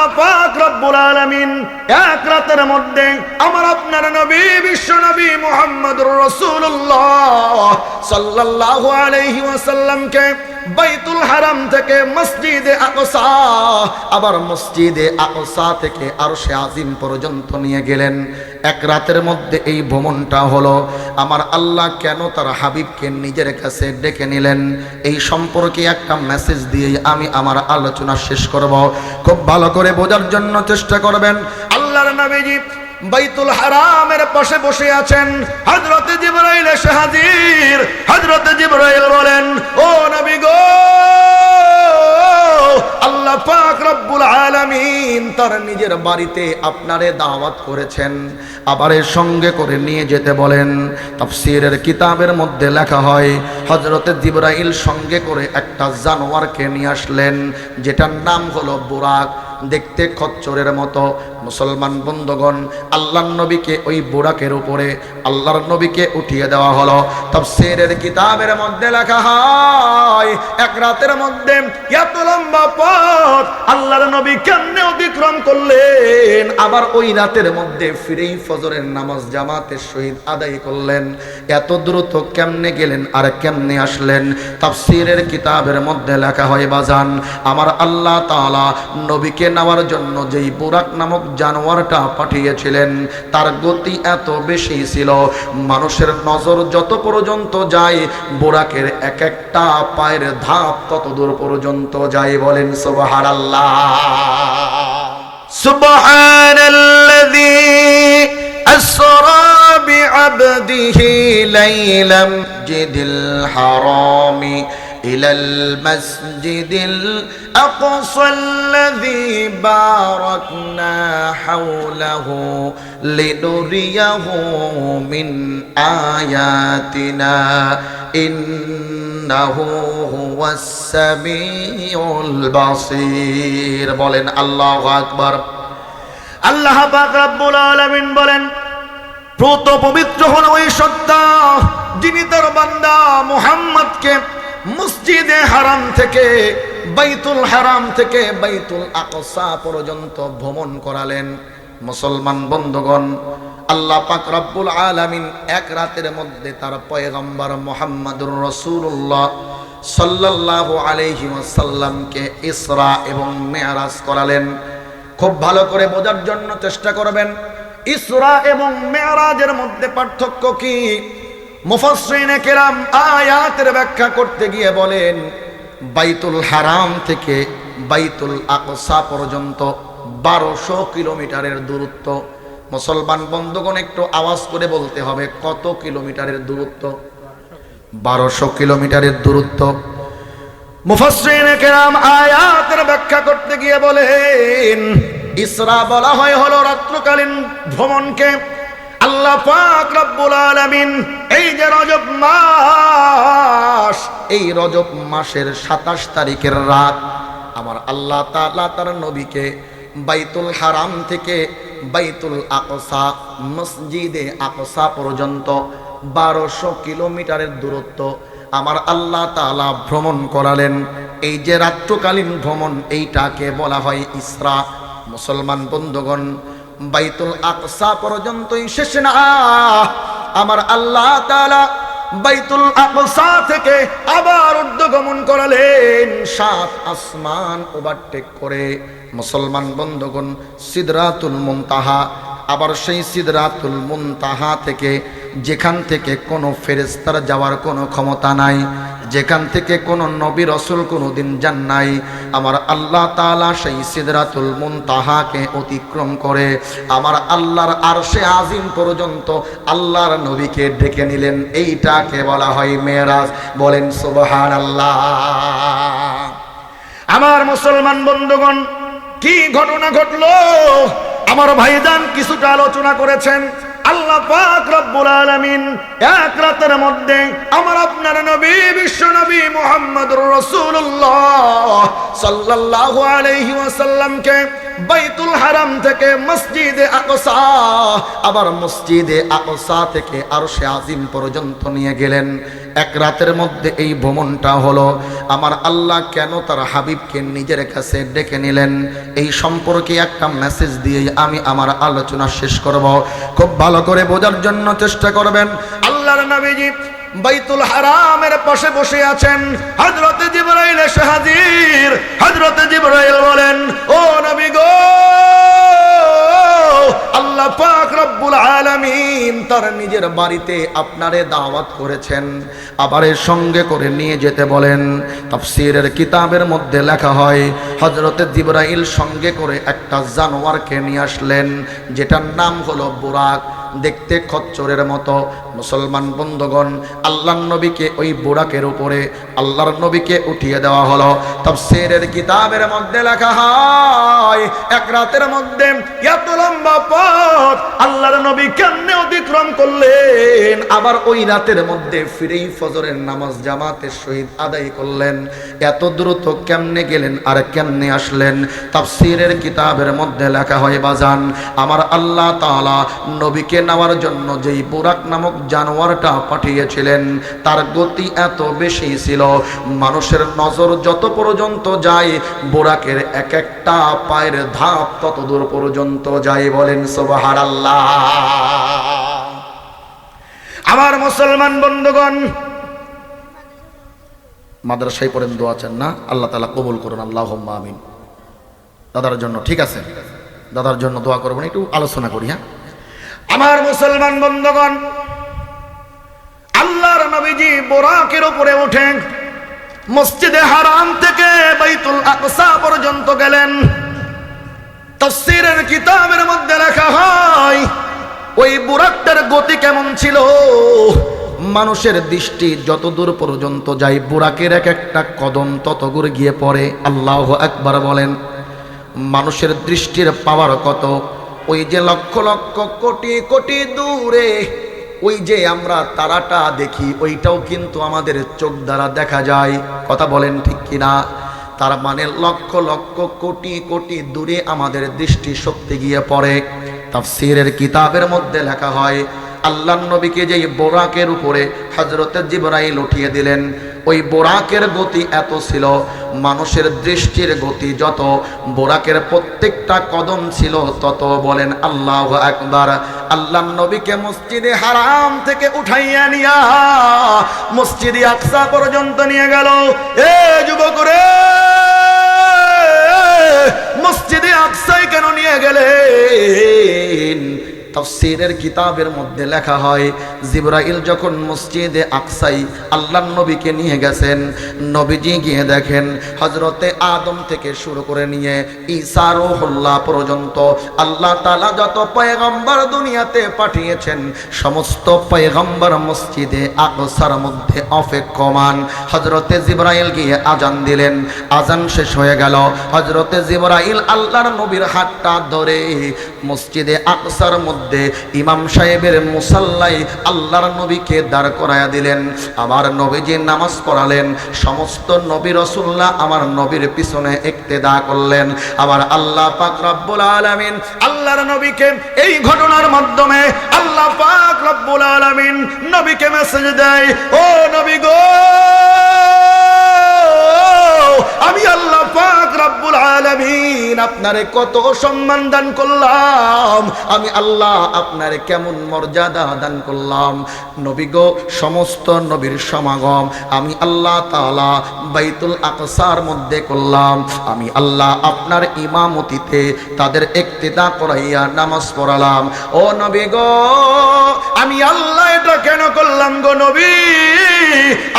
আল্লাহ পাক রব্বুল আলামিন এক নবী বিশ্ব নবী মুহাম্মদুর রাসূলুল্লাহ সাল্লাল্লাহু আলাইহি ওয়াসাল্লামকে বাইতুল হারাম থেকে মসজিদে আকসা, আবার মসজিদে আকসা থেকে আর সে আজিম পর্যন্ত নিয়ে গেলেন। এক রাতের মধ্যে এই ভ্রমণটা হলো। আমার আল্লাহ কেন তার হাবিবকে নিজের কাছে ডেকে নিলেন? এই সম্পর্কে একটা মেসেজ দিয়ে আমি আমার আলোচনা শেষ করব। খুব ভালো করে বোঝার জন্য চেষ্টা করবেন। আল্লাহর নবীজি বাইতুল হারামের পাশে বসে আছেন হযরতে জিবরাইল এসে হাজির। হযরতে জিবরাইল বলেন, ও নবী গো, আল্লাহ পাক রব্বুল আলামিন তার নিজের বাড়িতে আপনারে দাওয়াত করেছেন। আবার এর সঙ্গে করে নিয়ে যেতে বলেন। তাফসীরের কিতাবের মধ্যে লেখা হয়, হযরতে জিবরাইল সঙ্গে করে একটা জানোয়ারকে নিয়ে আসলেন, যেটার নাম হলো বুরাক। দেখতে খচ্চরের মতো মুসলমান বন্ধুগণ, আল্লাহর নবীকে ওই বুড়াকের উপরে আল্লাহর নবীকে উঠিয়ে দেওয়া হলো। তাফসীরের কিতাবের মধ্যে লেখা হয়, এক রাতের মধ্যে এত লম্বা পথ আল্লাহর নবী কেমনে অতিক্রম করলেন? আবার ওই রাতের মধ্যে ফিরেই ফজরের নামাজ জামাতের সহিত আদায় করলেন। এত দ্রুত কেমনে গেলেন আর কেমনে আসলেন? তাফসীরের কিতাবের মধ্যে লেখা হয়, বাজান, আমার আল্লাহ তাআলা নবীকে নেওয়ার জন্য যেই বুরাক নামক জানোয়ারটা পাঠিয়েছিলেন তার গতি এত বেশি ছিল মানুষের নজর যত পর্যন্ত যায় বুরাকের এক একটা পায়ের ধাপ তত দূর পর্যন্ত যায় বলেন সুবাহার আল্লাহ سبحان الذي أسرى بعبده ليلا مسجد الحرام إلى المسجد الأقصى الذي باركنا حوله لنريه من آياتنا إنه هو السميع البصير বলেন আল্লাহু আকবার আল্লাহ পাক রব্বুল আলামিন বলেন প্রত পবিত্র হল ওই সত্তা যিনি তার বান্দা মুহাম্মদকে মসজিদে হারাম থেকে, বাইতুল হারাম থেকে বাইতুল আকসা পর্যন্ত ভ্রমণ করালেন মুসলমান বন্ধুগণ। আল্লাহ পাক রব্বুল আলামিন এক রাতের মধ্যে তার পয়গম্বর মুহাম্মদুর রাসূলুল্লাহ সাল্লাল্লাহু আলাইহি ওয়াসাল্লামকে ইসরা এবং মেরাজ করালেন। খুব ভালো করে বোঝার জন্য চেষ্টা করবেন, ইসরা এবং মেরাজের মধ্যে পার্থক্য কি? মুফাসসিরিনে কেরাম আয়াতের ব্যাখ্যা করতে গিয়ে বলেন, বাইতুল হারাম থেকে বাইতুল আকসা পর্যন্ত বারোশো কিলোমিটারের দূরত্ব। মুসলমান বন্ধুগণ, একটু আওয়াজ করে বলতে হবে, কত কিলোমিটারের দূরত্ব? বারোশো কিলোমিটারের দূরত্ব। মুফাসসিরিনে কেরাম আয়াতের ব্যাখ্যা করতে গিয়ে বলেন, ইসরা বলা হয় হলো রাত্রকালীন ভ্রমণকে আল্লাহ পাক রব্বুল আলামিন, এই যে রজব মাস, এই রজব মাসের সাতাশ তারিখের রাত, আমার আল্লাহ তাআলা তার নবীকে বাইতুল হারাম থেকে বাইতুল আকসা, মসজিদে আকসা পর্যন্ত বারোশো কিলোমিটারের দূরত্ব আমার আল্লাহ তাআলা ভ্রমণ করালেন। এই যে রাত্রকালীন ভ্রমণ, এইটাকে বলা হয় ইসরা। মুসলমান বন্ধুগণ বাইতুল আকসা পর্যন্তই শেষ না। আমার আল্লাহ তালা বাইতুল আকসা থেকে আবার উদ্যগমন করালেন। সাত আসমান ওভারটেক করে। মুসলমান বন্ধুগণ, সিদরাতুল মুনতাহা আবার সেই সিদরাতুল মুনতাহা থেকে যেখান থেকে কোনো ফেরেস্তার যাওয়ার কোনো ক্ষমতা নাই, যেখান থেকে কোনো নবী রসুল কোনো দিন যান নাই, আমার আল্লাহ তালা সেই সিদরাতুল মুনতাহাকে অতিক্রম করে, আমার আল্লাহর আরশে আজিম পর্যন্ত আল্লাহর নবীকে ডেকে নিলেন। এইটাকে বলা হয় মেরাজ বলেন সুবহান আল্লাহ আমার মুসলমান বন্ধুগণ, কি ঘটনা ঘটলো? আমার ভাইজান কিছুটা আলোচনা করেছেন, আল্লাহ পাক রব্বুল আলামিন এক রাতের মধ্যে আমার আপনার নবী, বিশ্ব নবী মুহাম্মদুর রাসূলুল্লাহ সাল্লাল্লাহু আলাইহি ওয়াসাল্লামকে বাইতুল হারাম থেকে মসজিদে আকসা। আবার মসজিদে আকসা থেকে আর সে আজিম পর্যন্ত নিয়ে গেলেন। এক রাতের মধ্যে এই ভ্রমণটা হলো। আমার আল্লাহ কেন তার হাবিবকে নিজের কাছে ডেকে নিলেন? এই সম্পর্কে একটা মেসেজ দিয়েই আমি আমার আলোচনা শেষ করব। খুব ভালো করে বোঝার জন্য চেষ্টা করবেন। আল্লাহর নবীজি বাইতুল হারামের পাশে বসে আছেন হযরতে জিবরাইল এসে হাজির। হযরতে জিবরাইল বলেন, ও নবী গো, আল্লাহ পাক রব্বুল আলামিন তার নিজের বাড়িতে আপনারে দাওয়াত করেছেন। আবার এর সঙ্গে করে নিয়ে যেতে বলেন। তাফসীরের কিতাবের মধ্যে লেখা হয় হজরতে জিবরাইল সঙ্গে করে একটা জানোয়ারকে নিয়ে আসলেন, যেটার নাম হলো বুরাক। দেখতে খচ্চরের মতো। মুসলমান বন্ধুগণ আল্লাহর নবীকে ওই বুড়াকের উপরে, আল্লাহর নবীকে উঠিয়ে দেওয়া হলো। তাফসীরের কিতাবের মধ্যে লেখা হয়, এক রাতের মধ্যে এত লম্বা পথ আল্লাহর নবী কেমনে অতিক্রম করলেন? আবার ওই রাতের মধ্যে ফিরেই ফজরের নামাজ জামাতের সহিত আদায় করলেন। এত দ্রুত কেমনে গেলেন আর কেমনে আসলেন? তাফসীরের কিতাবের মধ্যে লেখা হয়, বাজান, আমার আল্লাহ তাআলা নবীকে নেওয়ার জন্য যেই বুরাক নামক জানোয়ারটা পাঠিয়েছিলেন, তার গতি এত বেশি ছিল। মানুষের নজর যত পর্যন্ত যায়, বুরাকের এক একটা পায়ের ধাপ তত দূর পর্যন্ত যায় বলেন সুবহানাল্লাহ। আমার মুসলমান বন্ধুগণ, মাদ্রাসায় পড়েন, দোয়া চান না, আল্লাহ তালা কবুল করুন আল্লাহ আমিন। দাদার জন্য ঠিক আছে? দাদার জন্য দোয়া করবেন, একটু আলোচনা করি হ্যাঁ? আমার মুসলমান বন্ধুগণ, আল্লাহর নবীজি বোরাকের উপরে ওঠেন মসজিদে হারাম থেকে বাইতুল আকসা পর্যন্ত গেলেন। তফসিরের কিতাবের মধ্যে লেখা হয়, ওই বুরাকটার গতি কেমন ছিল? মানুষের দৃষ্টি যত দূর পর্যন্ত যায়, বুরাকের এক একটা কদম তত দূর গিয়ে পড়ে। আল্লাহ একবার বলেন, মানুষের দৃষ্টির পাওয়ার কত? ওই যে লক্ষ লক্ষ কোটি কোটি দূরে, ওই যে আমরা তারাটা দেখি, ওইটাও কিন্তু আমাদের চোখ দ্বারা দেখা যায়। কথা বলেন ঠিক কিনা? তার মানে লক্ষ লক্ষ কোটি কোটি দূরে আমাদের দৃষ্টি শক্তি গিয়ে পড়ে। তাফসীরের কিতাবের মধ্যে লেখা হয়, আল্লাহ নবীকে যেই বোরাকের উপরে হজরতের জিবরাইল উঠিয়ে দিলেন, ওই বোরাকের গতি এত ছিল মানুষের দৃষ্টির গতি যত বোরাকের প্রত্যেকটা কদম ছিল তত বলেন আল্লাহ একবার আল্লাহ নবীকে মসজিদে হারাম থেকে উঠাইয়া নিয়া মসজিদে আকসা পর্যন্ত নিয়ে গেল। এ যুবক রে মসজিদে আকসাই কেন নিয়ে গেলেন? তফসিরের কিতাবের মধ্যে লেখা হয়, জিব্রাইল যখন মসজিদে আকসাই আল্লাহ নবীকে নিয়ে গেছেন, নবীজি গিয়ে দেখেন হজরতে আদম থেকে শুরু করে নিয়ে ঈসা রোহুল্লাহ পর্যন্ত আল্লাহ তালা যত পয়গম্বর দুনিয়াতে পাঠিয়েছেন, সমস্ত পয়গম্বর মসজিদে আকসার মধ্যে অপেক্ষমান। হজরতে জিব্রাইল গিয়ে আজান দিলেন, আজান শেষ হয়ে গেল হজরতে জিব্রাইল আল্লাহর নবীর হাতটা ধরে মসজিদে আকসার মধ্যে ইমাম সাহেবের মুসাল্লাই আল্লাহর নবীকে দাঁড় করায়া দিলেন। আমার নবীজি নামাজ পড়ালেন, সমস্ত নবী রসুল্লাহ আমার নবীর পিছনে একতেদা করলেন। আমার আল্লাহ পাক রব্বুল আলামিন আল্লাহর নবীকে এই ঘটনার মাধ্যমে আল্লাহ পাক রব্বুল আলামিন নবীকে মেসেজ দেয়, ও নবী গো! আমি আল্লাহ পাক রব্বুল আলামিন আপনারে কত সম্মান দান করলাম। আমি আল্লাহ আপনারে কেমন মর্যাদা দান করলাম। নবী গো, সমস্ত নবীর সমাগম আমি আল্লাহ তাআলা বাইতুল আকসার মধ্যে করলাম। আমি আল্লাহ আপনার ইমামতিতে তাদের একতেদা করাইয়া নামাজ পড়ালাম। ও নবী গো, আমি আল্লাহ কেন করলাম গো নবী?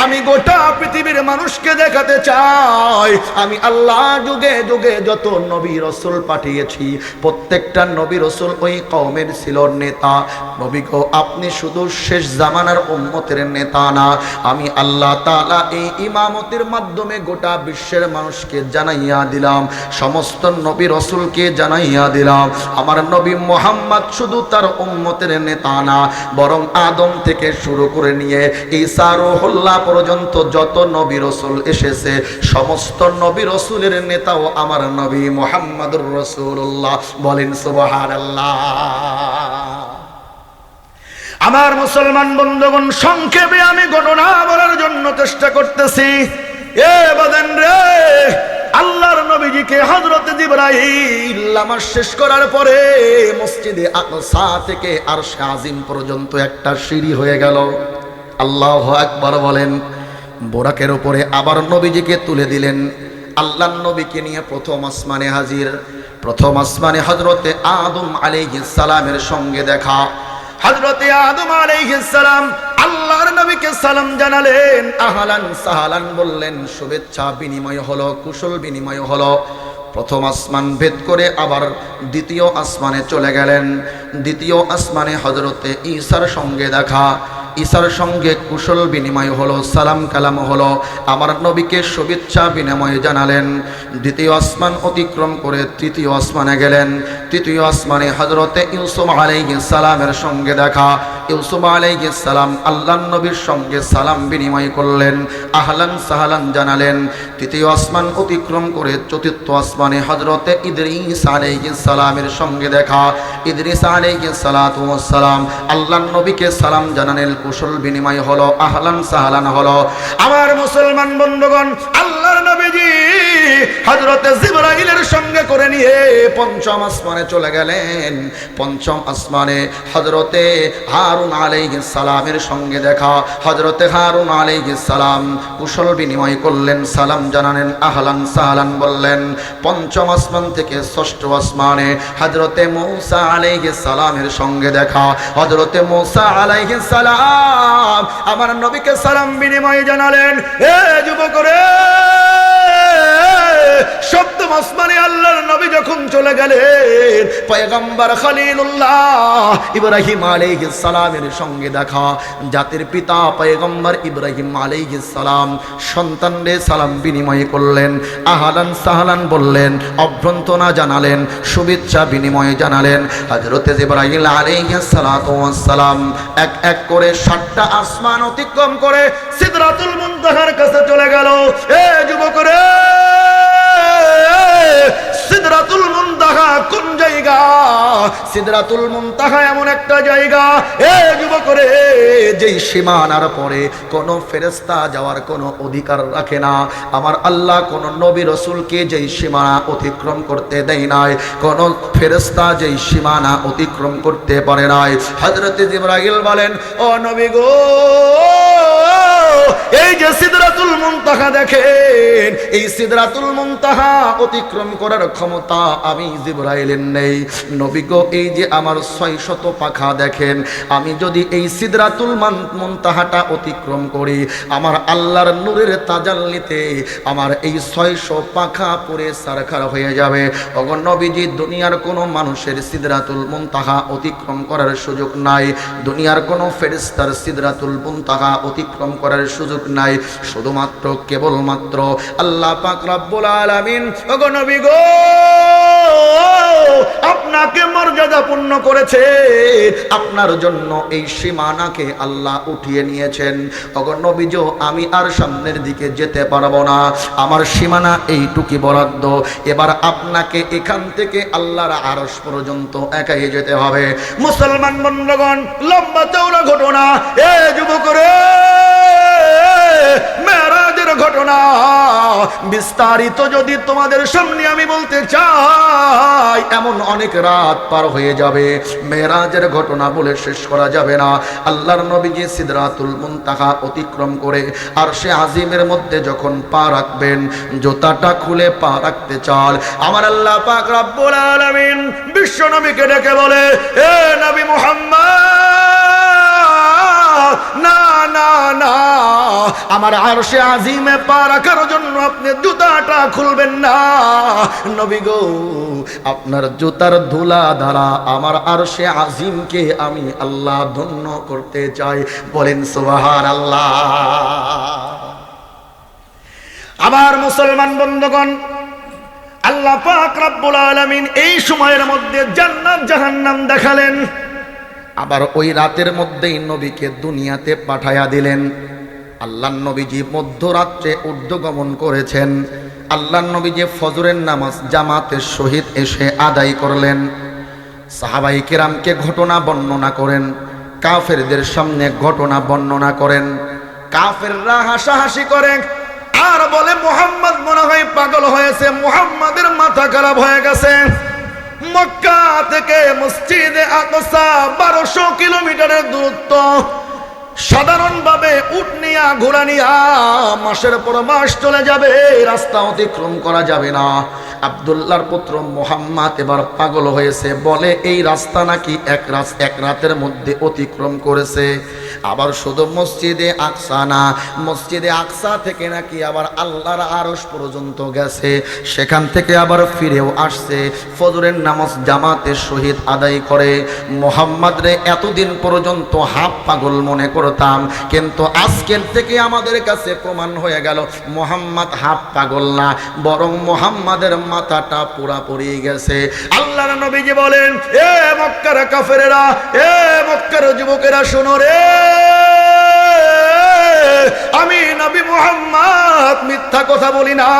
আমি গোটা পৃথিবীর মানুষকে দেখাতে চাই। আমি আল্লাহ যুগে যুগে যত নবী রসুল পাঠিয়েছি, প্রত্যেকটা নবী রসুল ওই কওমের ছিল নেতা। নবী গো, আপনি শুধু শেষ জামানার উম্মতের নেতা না, আমি আল্লাহ তাআলা এই ইমামতির মাধ্যমে গোটা বিশ্বের মানুষকে জানাইয়া দিলাম, সমস্ত নবী রসুলকে জানাইয়া দিলাম। আমার নবী মোহাম্মদ শুধু তার উম্মতের নেতা না, বরং আদম থেকে শুরু করে নিয়ে ঈসা রুহুল্লাহ পর্যন্ত যত নবী রসুল এসেছে, সমস্ত নবী রসুলের নেতাও আমার নবী মোহাম্মদুর রসুল্লাহ বলেন, সুবহানাল্লাহ। আমার মুসলমান বন্ধুগণ, সংক্ষেপে আমি ঘটনা বলার জন্য চেষ্টা করতেছি। এ বাদেন রে আল্লাহর নবীজিকে হযরত জিবরাইল নামাজ শেষ করার পরে মসজিদে আকসা থেকে আর আজিম পর্যন্ত একটা সিঁড়ি হয়ে গেল। আল্লাহ আকবার বলেন, বোরাকের ওপরে আবার নবীজিকে তুলে দিলেন। আল্লাহ নবীকে নিয়ে প্রথম আসমানে হাজির। প্রথম আসমানে হজরতে আদম আলাইহিস সালামের সঙ্গে দেখা। হজরতে আদম আলাইহিসসালাম আল্লাহর নবীকে সালাম জানালেন। আহালান সাহালান বললেন, শুভেচ্ছা বিনিময় হলো, কুশল বিনিময় হলো। প্রথম আসমান ভেদ করে আবার দ্বিতীয় আসমানে চলে গেলেন। দ্বিতীয় আসমানে হজরতে ঈশার সঙ্গে দেখা। ঈসার সঙ্গে কুশল বিনিময় হলো, সালাম কালাম হলো। আমার নবীকে শুভেচ্ছা বিনিময় জানালেন। দ্বিতীয় আসমান অতিক্রম করে তৃতীয় আসমানে গেলেন। তৃতীয় আসমানে হজরতে ইউসুফ আলাইহিস সালামের সঙ্গে দেখা। ইউসুফ আলাইহিস সালাম আল্লাহ নবীর সঙ্গে সালাম বিনিময় করলেন, আহলান সাহালান জানালেন। তৃতীয় আসমান অতিক্রম করে চতুর্থ আসমানে হজরতে ইদরিস আলাইহিস সালামের সঙ্গে দেখা। ইদরিস ওয়াস সালাম আল্লাহ নবীকে সালাম জানালেন কুশল বিনিময় হলো আহলান সাহালান হলো। আমার মুসলমান বন্ধুগণ আল্লাহ নবীজি হযরতে জিবরাইলের সঙ্গে করে নিয়ে পঞ্চম আসমানে চলে গেলেন। পঞ্চম আসমানে হযরতে হারুন আলাইহিস সালামের সঙ্গে দেখা। হযরতে হারুন আলাইহিস সালাম কুশল বিনিময় করলেন, সালাম জানালেন, আহলান সাহালান বললেন। পঞ্চম আসমান থেকে ষষ্ঠ আসমানে হযরতে মূসা আলাইহিস সালামের সঙ্গে দেখা। হযরতে মূসা আলাইহিস সালাম আমার নবীকে সালাম বিনিময় জানালেন, এ যুবক রে! সপ্তম আসমানে আল্লাহর নবী যখন চলে গেলেন, পয়গম্বর খলিলুল্লাহ ইব্রাহিম আলাইহিস সঙ্গে দেখা। জাতির পিতা পয়গম্বর ইব্রাহিম আলাইহিস সালাম সন্তানদের সালাম বিনিময় করলেন, আহালান সাহালান বললেন অভ্যন্তনা জানালেন, শুভেচ্ছা বিনিময় জানালেন। হযরতে জিবরাইল আলাইহিস এক এক করে সাতটা আসমান অতিক্রম করে সিদরাতুল মুনতাহার কাছে চলে গেল। এ যুবক রে সিদরাতুল মুনতাহা কোন জায়গা? এমন একটা জায়গা। এ যুবক রে যেই সীমানার পরে কোন ফেরেশতা যাওয়ার কোনো অধিকার রাখে না। আমার আল্লাহ কোন নবী রসুলকে যেই সীমানা অতিক্রম করতে দেয় নাই, কোন ফেরেশতা যেই সীমানা অতিক্রম করতে পারে নাই। হযরতে জিবরাইল বলেন, ও নবী গো এই যে সিদরাতুল মুনতাহা দেখেন, এই সিদরাতুল মুনতাহা অতিক্রম করার ক্ষমতা আমি জিবরাইলের নেই। নবী গো, এই যে আমার ছয় শত পাখা দেখেন, আমি যদি এই সিদরাতুল মান, মুনতাহাটা অতিক্রম করি, আমার আল্লাহর নূরের তাজাল্লিতে আমার এই ছয়শো পাখা পরে সারখার হয়ে যাবে। অগর নবীজি, দুনিয়ার কোনো মানুষের সিদরাতুল মুনতাহা অতিক্রম করার সুযোগ নাই। দুনিয়ার কোনো ফেরিস্তার সিদরাতুল মুনতাহা অতিক্রম করার সুযোগ নাই, শুধুমাত্র কেবলমাত্র আল্লাহ পাক রব্বুল আলামিন। ওগো নবী গো, আপনাকে মর্যাদা পূর্ণ করেছে, আপনার জন্য এই সীমানাকে আল্লাহ উঠিয়ে নিয়েছেন। ওগো নবীজ আমি আর সামনের দিকে যেতে পারব না, আমার সীমানা এইটুকি বরাদ্দ। এবার আপনাকে এখান থেকে আল্লাহর আরস পর্যন্ত একাই যেতে হবে। মুসলমান বন্ধগণ, লম্বা চৌড়া ঘটনা, এ যুবক বিস্তারিত যদি তোমাদের সামনে আমি বলতে চাই, এমন অনেক রাত পার হয়ে যাবে। মেরাজের ঘটনা বলে শেষ করা যাবে না। আল্লাহর নবীজি সিদরাতুল মুনতাহা অতিক্রম করে আর সে আজিমের মধ্যে যখন পা রাখবেন, জোতাটা খুলে পা রাখতে চাল আমার আল্লাহ পাক রব্বুল আলামিন বিশ্ব নবীকে ডেকে বলে, এ নবী মুহাম্মদ! না না না। আমার আরশে আজিমে পা রাখার জন্য আপনি জুতাটা খুলবেন না। নবী গো, আপনার জুতার ধুলা দ্বারা আমার আরশে আজিমকে আমি আল্লাহ ধন্য করতে চাই। বলেন সুবাহার আল্লাহ আবার মুসলমান বন্ধুগণ, আল্লাহ পাক রব্বুল আলামিন এই সময়ের মধ্যে জান্নাত জাহান্নাম দেখালেন। আবার ওই রাতের মধ্যেই নবীকে দুনিয়াতে পাঠায়া দিলেন। আল্লাহ নবীজি মধ্যরাত্রে ঊর্ধ্বগমন করেছেন। আল্লাহ নবীজি ফজরের নামাজ জামাতের সহিত এসে আদায় করলেন। সাহাবাই কেরামকে ঘটনা বর্ণনা করেন। কাফেরদের সামনে ঘটনা বর্ণনা করেন। কাফেররা হাসাহাসি করেন। আর বলে, মোহাম্মদ মনে হয় পাগল হয়েছে। মোহাম্মদের মাথা খারাপ হয়ে গেছে। মক্কা থেকে মসজিদে আকসা বারোশো কিলোমিটারের দূরত্ব। সাধারণভাবে উট নিয়া, ঘোড়া নিয়া মাসের পর মাস চলে যাবে, রাস্তা অতিক্রম করা যাবে না। আবদুল্লার পুত্র মোহাম্মদ এবার পাগল হয়েছে, বলে এই রাস্তা নাকি এক রাত, এক রাতের মধ্যে অতিক্রম করেছে। আবার শুধু মসজিদে আকসা না, মসজিদে আকসা থেকে নাকি আবার আল্লাহর আরস পর্যন্ত গেছে। সেখান থেকে আবার ফিরেও আসছে, ফজরের নামাজ জামাতের সহিত আদায় করে। মোহাম্মদ রে এতদিন পর্যন্ত হাফ পাগল মনে করতাম কিন্তু আজকের থেকে আমাদের কাছে প্রমাণ হয়ে গেল, মোহাম্মদ হাফ পাগল না, বরং মোহাম্মদের মাথাটা পুরাপুরি গেছে। আল্লাহ নবীজি বলেন, এ মক্কার কাফেরেরা, এ মক্কার যুবকেরা শোনো রে আমি নবী মুহাম্মদ, মিথ্যা কথা বলি না।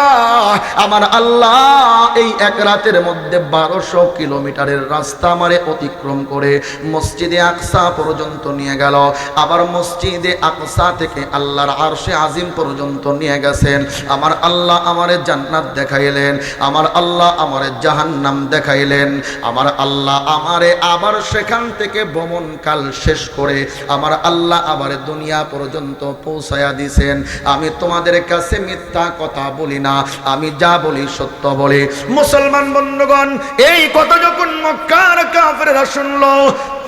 আমার আল্লাহ এই এক রাতের মধ্যে বারোশো কিলোমিটারের রাস্তা আমারে অতিক্রম করে মসজিদে আকসা পর্যন্ত নিয়ে গেল। আবার মসজিদে আকসা থেকে আল্লাহর আরশে আজিম পর্যন্ত নিয়ে গেছেন। আমার আল্লাহ আমারে জান্নাত দেখাইলেন। আমার আল্লাহ আমারে জাহান্নাম দেখাইলেন। আমার আল্লাহ আমারে আবার সেখান থেকে ভ্রমণ কাল শেষ করে আমার আল্লাহ আবার দুনিয়া পর্যন্ত পৌঁছায়া দিছেন, আমি তোমাদের কাছে মিথ্যা কথা বলি না, আমি যা বলি সত্য বলি। মুসলমান বন্ধুগণ, এই কথা যখন মক্কার কাফেররা শুনলো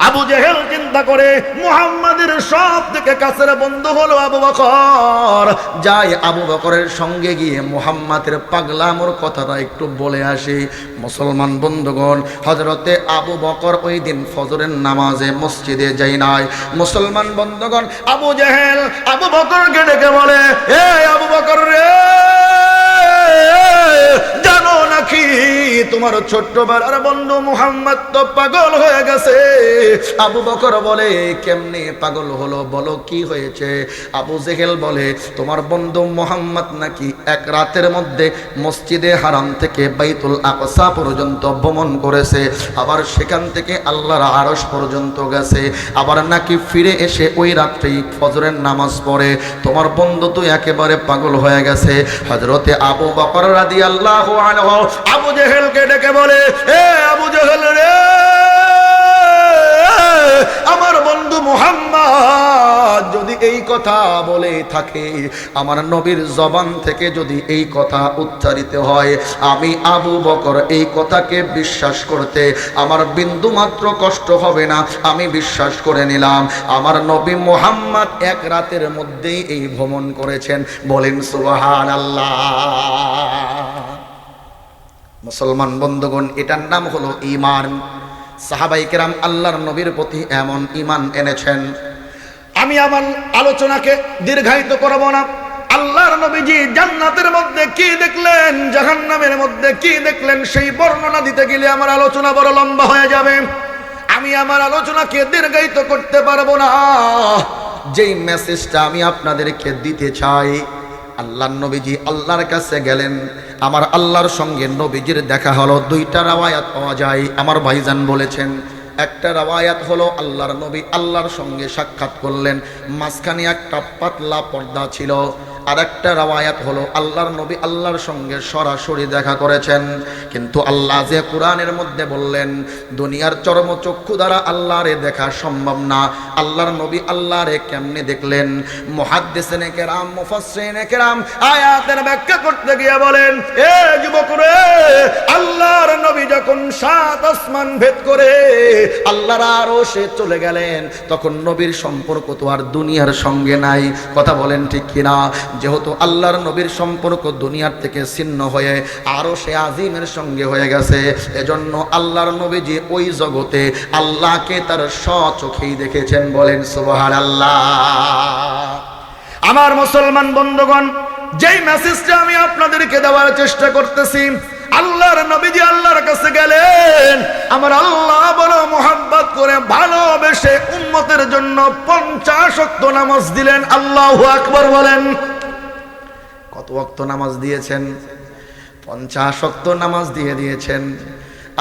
আবু জেহেল চিন্তা করে, মুহাম্মাদের সব থেকে কাছের বন্ধু হলো আবু বকর। যাই আবু বকরের সঙ্গে গিয়ে মুহাম্মাদের পাগলামোর কথাটা একটু বলে আসি। মুসলমান বন্ধুগণ হজরতে আবু বকর ওই দিন ফজরের নামাজে মসজিদে যাই নাই। মুসলমান বন্ধুগণ, আবু জেহেল আবু বকরকে ডেকে বলে, এ আবু বকর রে, জানো নাকি? তোমার ছোট্ট বেলার বন্ধু, মুহাম্মদ তো পাগল হয়ে গেছে। আবু বকর বলে, কেমনে পাগল হলো বলো, কি হয়েছে? আবু জেহেল বলে, তোমার বন্ধু মোহাম্মদ নাকি এক রাতের মধ্যে মসজিদে হারাম থেকে বাইতুল আকসা পর্যন্ত ভ্রমণ করেছে। আবার সেখান থেকে আল্লাহর আরস পর্যন্ত গেছে। আবার নাকি ফিরে এসে ওই রাত্রেই ফজরের নামাজ পড়ে। তোমার বন্ধু তো একেবারে পাগল হয়ে গেছে। হজরতে আবু বকর রাদি আল্লাহ আবু জেহেলকে ডেকে বলে, এ আবু জেহেল রে, আমার বন্ধু মুহাম্মদ যদি এই কথা বলে থাকে, আমার নবীর জবান থেকে যদি এই কথা উচ্চারিত হয়, আমি আবু বকর এই কথাকে বিশ্বাস করতে, আমার বিন্দু মাত্র কষ্ট হবে না, আমি বিশ্বাস করে নিলাম। আমার নবী মুহাম্মদ এক রাতের মধ্যেই এই ভ্রমণ করেছেন। বলেন সুবহান আল্লাহ মুসলমান বন্ধুগণ, এটার নাম হলো ইমান সাহাবাই কেরাম আল্লাহর নবীর প্রতি এমন ইমান এনেছেন। আমি আমার আলোচনাকে দীর্ঘায়িত করব না। আল্লাহর নবীজি জান্নাতের মধ্যে কি দেখলেন, জাহান্নামের মধ্যে কি দেখলেন, সেই বর্ণনা দিতে গেলে আমার আলোচনা বড় লম্বা হয়ে যাবে। আমি আমার আলোচনাকে দীর্ঘায়িত করতে পারব না। যেই মেসেজটা আমি আপনাদেরকে দিতে চাই আল্লাহর নবীজি আল্লাহর কাছে গেলেন। আমার আল্লাহর সঙ্গে নবীজির দেখা হলো। দুইটা রাওয়ায়াত পাওয়া যায়। আমার ভাইজান বলেছেন, একটা রাওয়ায়াত হলো আল্লাহর নবী আল্লাহর সঙ্গে সাক্ষাৎ করলেন। মাঝখানে একটা পাতলা পর্দা ছিল। আর একটা রাওয়ায়াত হলো, আল্লাহর নবী আল্লাহর সঙ্গে সরাসরি দেখা করেছেন। কিন্তু আল্লাহ যে কোরআনের মধ্যে বললেন, দুনিয়ার চর্মচক্ষু দ্বারা আল্লাহরে দেখা সম্ভব না। আল্লাহর নবী আল্লাহরে কেমনে দেখলেন? মহাদ্দেশনে কেরাম কেরাম আয়াতের ব্যাখ্যা করতে গিয়ে বলেন, এ যুবক রে আল্লাহর নবী যখন সাত আসমান ভেদ করে আল্লাহর আরও সে চলে গেলেন, তখন নবীর সম্পর্ক তো আর দুনিয়ার সঙ্গে নাই। কথা বলেন ঠিক কিনা? যেহেতু আল্লাহর নবীর সম্পর্ক দুনিয়ার থেকে ছিন্ন হয়ে আরও সে আজিমের সঙ্গে হয়ে গেছে, এজন্য আল্লাহর নবীজি ওই জগতে আল্লাহকে তার স্বচোখেই দেখেছেন বলেন সুবহান আল্লাহ আমার মুসলমান বন্ধুগণ, যেই মেসেজটা আমি আপনাদেরকে দেওয়ার চেষ্টা করতেছি, আল্লাহর নবীজি আল্লাহর কাছে গেলেন, আমার আল্লাহ বড় মোহাব্বত করে ভালোবেসে উম্মতের জন্য পঞ্চাশ নামাজ দিলেন, আল্লাহ আকবর বলেন কত অক্ত নামাজ দিয়েছেন? পঞ্চাশ অক্ত নামাজ দিয়ে দিয়েছেন।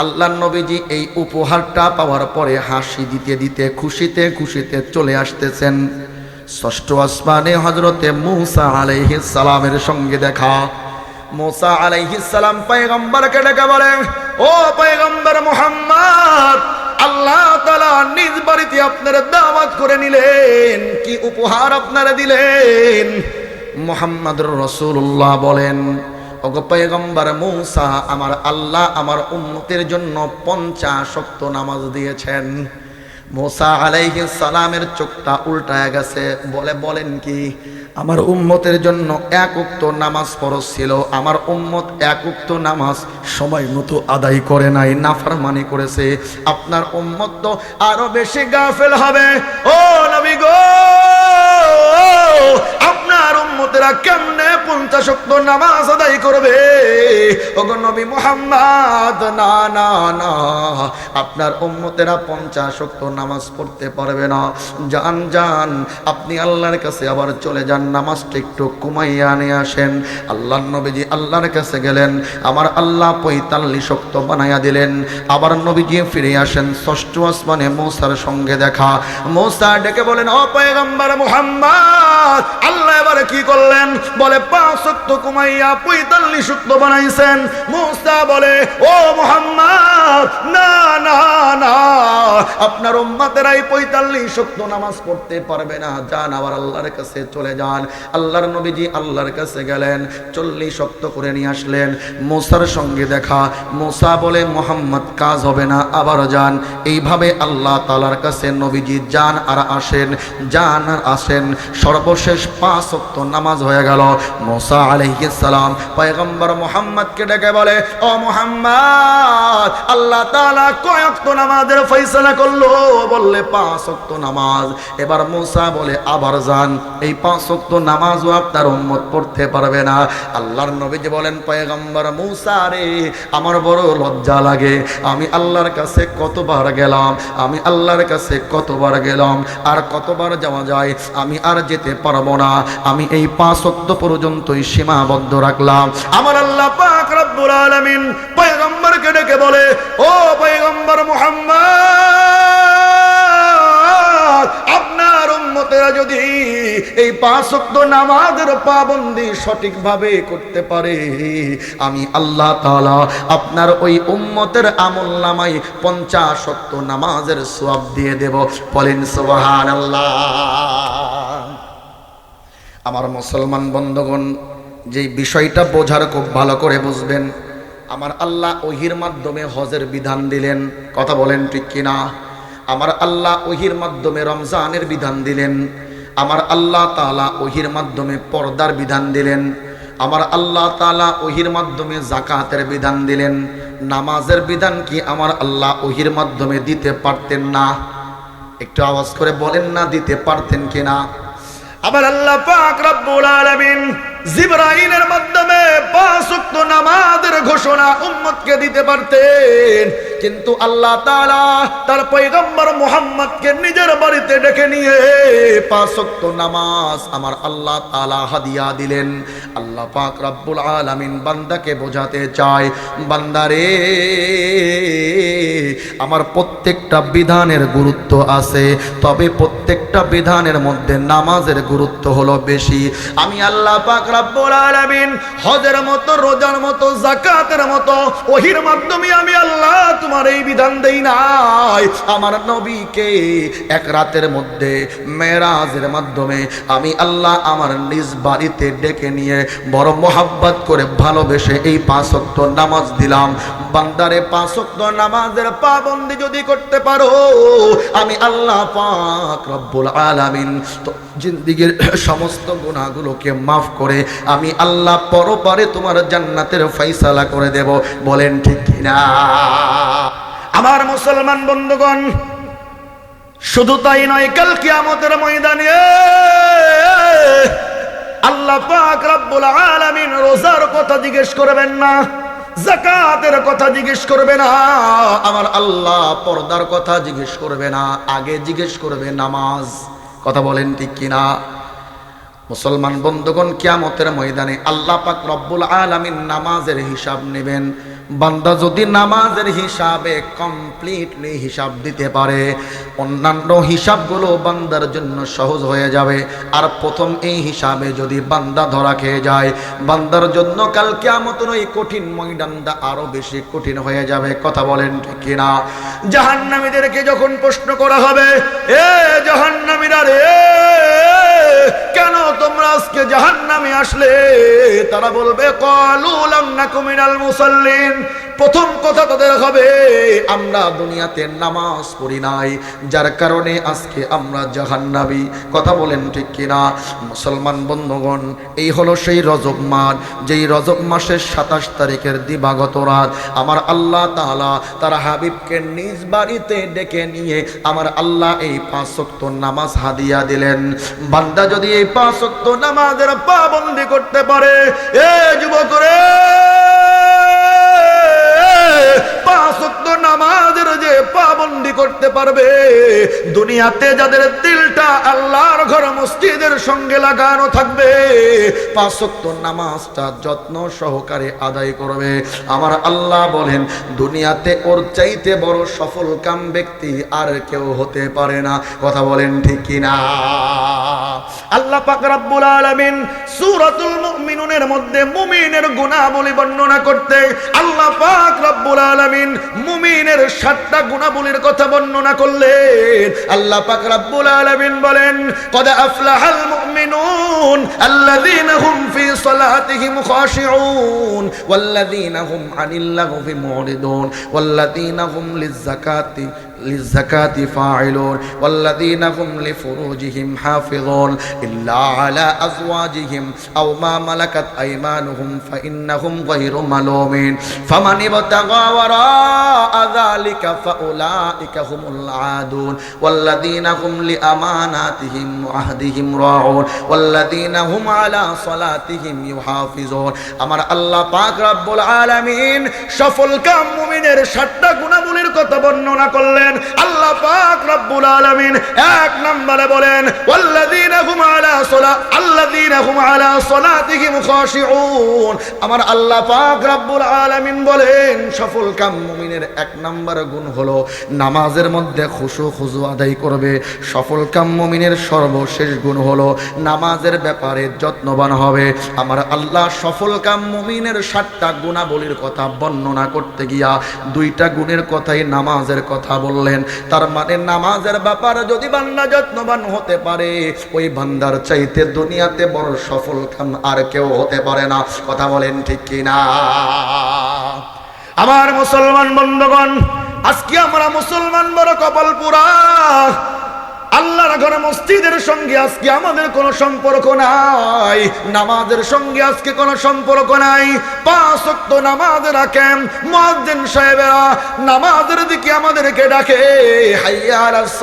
আল্লাহ নবীজি এই উপহারটা পাওয়ার পরে হাসি দিতে দিতে, খুশিতে খুশিতে চলে আসতেছেন। ষষ্ঠ আসমানে হজরতে মুসা আলাইহিস সালামের সঙ্গে দেখা। মোসা আলাইহিস সালাম পয়গম্বরকে ডেকে বলেন ও পায়গম্বর মুহাম্মদ, আল্লাহ তাআলা নিজ বাড়িতে আপনার দাওয়াত করে নিলেন। কি উপহার আপনারা দিলেন? মোহাম্মদ রসুল্লাহ বলেন মৌসা, আমার আল্লাহ আমার উন্নতির জন্য পঞ্চাশ শক্ত নামাজ দিয়েছেন। মোসা আলাইহি সালামের চোখটা উল্টায় গেছে, বলে, বলেন কি, আমার উম্মতের জন্য এক উক্ত নামাজ ফরজ ছিল, আমার উম্মত এক উক্ত নামাজ সময় মতো আদায় করে নাই, নাফরমানি করেছে। আপনার উম্মত তো আরও বেশি গাফেল হবে। ও নবী গো আপনার উম্মতেরা কেমনে পঞ্চাশ নামাজ আদায় করবে? নবী মুহাম্মদ, না না না। আপনার উম্মতেরা পঞ্চাশ নামাজ পড়তে পারবে না। যান যান, আপনি আল্লাহর কাছে আবার চলে যান, নামাজটা একটু কমাইয়া নিয়ে আসেন। আল্লাহ নবীজি আল্লাহর কাছে গেলেন, আমার আল্লাহ পঁয়তাল্লিশ শক্ত বানাইয়া দিলেন। আবার নবীজি ফিরে আসেন, ষষ্ঠ আসমানে মৌসার সঙ্গে দেখা। মৌসা ডেকে বলেন, ও পয়গম্বর মুহাম্মদ, আল্লাহ এবারে কি করলেন? বলে কমাইয়া পঁয়তাল্লিশ বানাইছেন। বলে, ও মুহাম্মদ, না না না, আপনার পঁয়তাল্লিশ নামাজ পড়তে পারবে না। যান, আবার আল্লাহর কাছে চলে যান। আল্লাহর নবীজি আল্লাহর কাছে গেলেন, চল্লিশ করে নিয়ে আসলেন। মোসার সঙ্গে দেখা, মোসা বলে, মোহাম্মদ, কাজ হবে না, আবার যান। এইভাবে আল্লাহ তালার কাছে নবীজি যান আর আসেন, যান আর আসেন। সর্বশেষ পাঁচ শক্ত নামাজ হয়ে গেল। মোসা আলাইহিস সালাম পয়গম্বর মোহাম্মদকে ডেকে বলে, ও মোহাম্মদ, আল্লাহ তাআলা কয়েকত নামাজের ফয়সালা করল? বললে, পাঁচ ওয়াক্ত নামাজ। এবার মুসা বলে, আবার যান, এই পাঁচ ওয়াক্ত নামাজও আপনার উম্মত পড়তে পারবে না। আল্লাহর নবীজি বলেন, পয়গম্বর মুসা রে, আমার বড় লজ্জা লাগে। আমি আল্লাহর কাছে কতবার গেলাম, আমি আল্লাহর কাছে কতবার গেলাম, আর কতবার যাওয়া যায়, আমি আর যেতে পারব না। আমি এই পাঁচ ওয়াক্ত পর্যন্তই সীমাবদ্ধ রাখলাম। আমার আল্লাহ পাক রব্বুল আলামিন পয়গম্বরকে ডেকে বলে, ও পয়গম্বর মুহাম্মদ, আপনার উম্মতেরা যদি এই পাঁচ ওয়াক্ত নামাজের পাবন্দি সঠিকভাবে করতে পারে, আমি আল্লাহ তাআলা আপনার ওই উম্মতের আমল নামাই পঞ্চাশ নামাজের সওয়াব দিয়ে দেব। বলেন, সুবহানাল্লাহ। আমার মুসলমান বন্ধগণ যে বিষয়টা বোঝার খুব ভালো করে বুঝবেন, আমার আল্লাহ ওহির মাধ্যমে হজের বিধান দিলেন, কথা বলেন ঠিক কিনা? আমার আল্লাহ ওহির মাধ্যমে রমজানের বিধান দিলেন, আমার আল্লাহ তালা ওহির মাধ্যমে পর্দার বিধান দিলেন, আমার আল্লাহ তালা ওহির মাধ্যমে জাকাতের বিধান দিলেন, নামাজের বিধান কি আমার আল্লাহ ওহির মাধ্যমে দিতে পারতেন না? একটু আওয়াজ করে বলেন না দিতে পারতেন কিনা? আবার আল্লাহ পাক রব্বুল আলামিন জিবরাইলের মাধ্যমে পাঁচ ওয়াক্ত নামাজের ঘোষণা উম্মতকে দিতে পারতেন। কিন্তু আল্লাহ তাআলা তার পয়গম্বর মুহাম্মদকে নিজের বাড়িতে ডেকে নিয়ে পাঁচ ওয়াক্ত নামাজ আমার আল্লাহ তাআলা হাদিয়া দিলেন। আল্লাহ পাক রব্বুল আলামিন বান্দাকে বোঝাতে চায়, বান্দারে, আমার প্রত্যেকটা বিধানের গুরুত্ব আছে, তবে প্রত্যেকটা বিধানের মধ্যে নামাজের গুরুত্ব হলো বেশি। আমি আল্লাহ পাক রব্বুল আলামিন হজের মতো, রোজার মতো মতো, ওহির মাধ্যমে আমি আল্লাহ তোমার এই বিধান দেই নাই। আমার নবীকে এক রাতের মধ্যে মেরাজের মাধ্যমে আমি আল্লাহ আমার নিজ বাড়িতে ডেকে নিয়ে বড় মোহাব্বত করে ভালোবেসে এই পাঁচ নামাজ দিলাম। বান্দারে, পাঁচ নামাজের পাবন্দি যদি করতে পারো, আমি আল্লাহ পাক রব্বুল আলামিন তো জিন্দিগির সমস্ত গুণাগুলোকে মাফ করে আমি আল্লাহ পরপারে তোমার জান্নাতের ফয়সালা করে দেব। বলেন ঠিক কিনা? আমার মুসলমান বন্ধুগণ, শুধু তাই নয়, কাল কিয়ামতের ময়দানে আল্লাহ পাক রব্বুল আলামিন রোজার কথা জিজ্ঞেস করবেন না জাকাতের কথা জিজ্ঞেস করবে না, আমার আল্লাহ পর্দার কথা জিজ্ঞেস করবে না, আগে জিজ্ঞেস করবে নামাজ। কথা বলেন ঠিক কিনা? মুসলমান বন্ধুগণ, কিয়ামতের ময়দানে আল্লাহ পাক রব্বুল আলামিন নামাজের হিসাব নেবেন। বান্দা যদি নামাজের হিসাবে কমপ্লিটলি হিসাব দিতে পারে, অন্যান্য হিসাবগুলো বান্দার জন্য সহজ হয়ে যাবে। আর প্রথম এই হিসাবে যদি বান্দা ধরা খেয়ে যায়, বান্দার জন্য কাল কিয়ামতের ওই কঠিন ময়দানটা আরও বেশি কঠিন হয়ে যাবে। কথা বলেন ঠিক কিনা? জাহান্নামীদেরকে যখন প্রশ্ন করা হবে, এ জাহান্নামীরা রে কেন তোমরা আজকে জাহান্নামে আসলে? তারা বলবে কলুলাম মুসল্লিন। প্রথম কথা তাদের হবে, আমরা দুনিয়াতে নামাজ পড়ি নাই, যার কারণে আজকে আমরা জাহান্নাবি কথা বলেন ঠিক কিনা? মুসলমান বন্ধুগণ, এই হলো সেই রজব মাস, যেই রজব মাসের সাতাশ তারিখের দিবাগত রাত। আমার আল্লাহ তালা তার হাবিবকে নিজ বাড়িতে ডেকে নিয়ে আমার আল্লাহ এই পাঁচ ওয়াক্ত নামাজ হাদিয়া দিলেন। বান্দা যদি এই পাঁচ সত্য নামাজের পাবন্দি করতে পারে। এ যুবক রে পাঁচ নামাজের যে পাবন্দি করতে পারবে, দুনিয়াতে যাদের দিলটা আল্লাহর ঘর মসজিদের সঙ্গে লাগানো থাকবে, পাঁচ ওয়াক্ত নামাজটা যত্ন সহকারে আদায় করবে। আমার আল্লাহ বলেন, দুনিয়াতে ওর চাইতে বড় সফল কাম ব্যক্তি আর কেউ হতে পারে না। কথা বলেন ঠিক কিনা? আল্লাহ পাক রব্বুল আলামিন সূরাতুল মুমিনুনের মধ্যে মুমিনের গুণাবলী বর্ণনা করতে, আল্লাহ পাক রব্বুল আলামিন মুমিনের সাতটা গুণাবলীর কথা বর্ণনা করলেন। আল্লাহ পাক রাব্বুল আলামিন বলেন, কদ আফলাহাল মুমিনুন আল্লাযীনা হুম ফি সালাতিহিম খাশিউন, ওয়াল্লাযীনা হুম আনিল লাগভি মুরিদুন, ওয়াল্লাযীনা হুম লিজ যাকাতি للزكاة فاعلون والذين هم لفروجهم حافظون إلا على أزواجهم أو ما ملكت أيمانهم فإنهم غير ملومين فمن ابتغى وراء ذلك فأولئك هم العادون والذين هم لأماناتهم وعهدهم راعون والذين هم على صلاتهم يحافظون أمر الله পাক রব্বুল আলামিন সফল কাম মুমিনের সাতটা গুণাবলীর কথা বর্ণনা করলেন আল্লাহ পাক রব্বুল আলামিন এক নম্বরে বলেন, ওয়াল্লাযীনা হুম আলা সালা আল্লাযীনা হুম আলা সালাতিহিম খাশিউন। আমার আল্লাহ পাক রব্বুল আলামিন বলেন, সফল কাম মুমিনের এক নম্বর গুণ হলো নামাজের মধ্যে খুশু খুজু আদায় করবে। সফল কাম মুমিনের সর্বশেষ গুণ হলো নামাজের ব্যাপারে যত্নবান হবে। আমার আল্লাহ সফল কাম মুমিনের সাতটা গুণাবলীর কথা বর্ণনা করতে গিয়া দুইটা গুণের কথাই নামাজের কথা বললেন তার মানে নামাজের ব্যাপার যদি বান্দা যত্নবান হতে পারে, ওই বান্দার চাইতে দুনিয়াতে বড় সফল কাম আর কেউ হতে পারে না। কথা বলেন ঠিক কিনা? আমার মুসলমান বন্ধুগণ, আজকে আমরা মুসলমান বড় কপাল পুরা। আল্লাহর ঘরে মসজিদের সঙ্গে আজকে আমাদের কোনো সম্পর্ক নাই। নামাজের সঙ্গে আজকে কোনো সম্পর্ক নাই। পাঁচ ওয়াক্ত নামাজ রাখেন। মুয়াজ্জিন সাহেবেরা নামাজের দিকে আমাদেরকে ডাকে, হাইয়া আলাস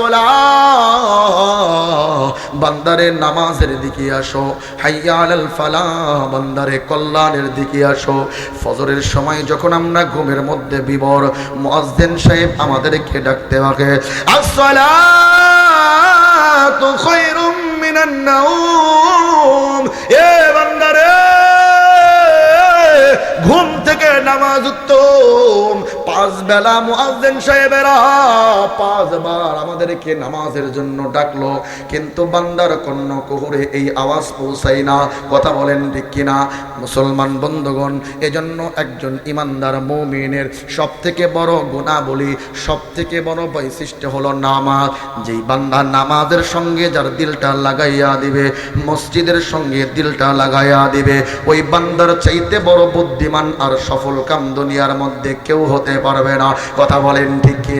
বান্দারে নামাজের দিকে আসো। হাইয়া আলাল ফালাহ বান্দারে কল্যাণের দিকে আসো। ফজরের সময় যখন আমরা ঘুমের মধ্যে বিবর, মুয়াজ্জিন সাহেব আমাদেরকে ডাকতে থাকে আসসালাতু খায়রুম মিনান নাওম। এ বান্দারে ঘুম থেকে নামাজ উত্তম। পাঁচ বেলা মুয়াজ্জিন সাহেবেরা পাঁচবার আমাদেরকে নামাজের জন্য ডাকলো, কিন্তু বান্দার কর্ণ কুহুরে এই আওয়াজ পৌঁছাই না। কথা বলেন ঠিক কিনা? মুসলমান বন্ধুগণ, এজন্য একজন ইমানদার মৌমিনের সব থেকে বড় গুণাবলী সব থেকে বড় বৈশিষ্ট্য হলো নামাজ। যেই বান্দা নামাজের সঙ্গে যার দিলটা লাগাইয়া দিবে, মসজিদের সঙ্গে দিলটা লাগাইয়া দিবে, ওই বান্দার চাইতে বড় বুদ্ধিমান আর সফল কাম দুনিয়ার মধ্যে কেউ হতে পারবে না। কথা বলেন ঠিক কি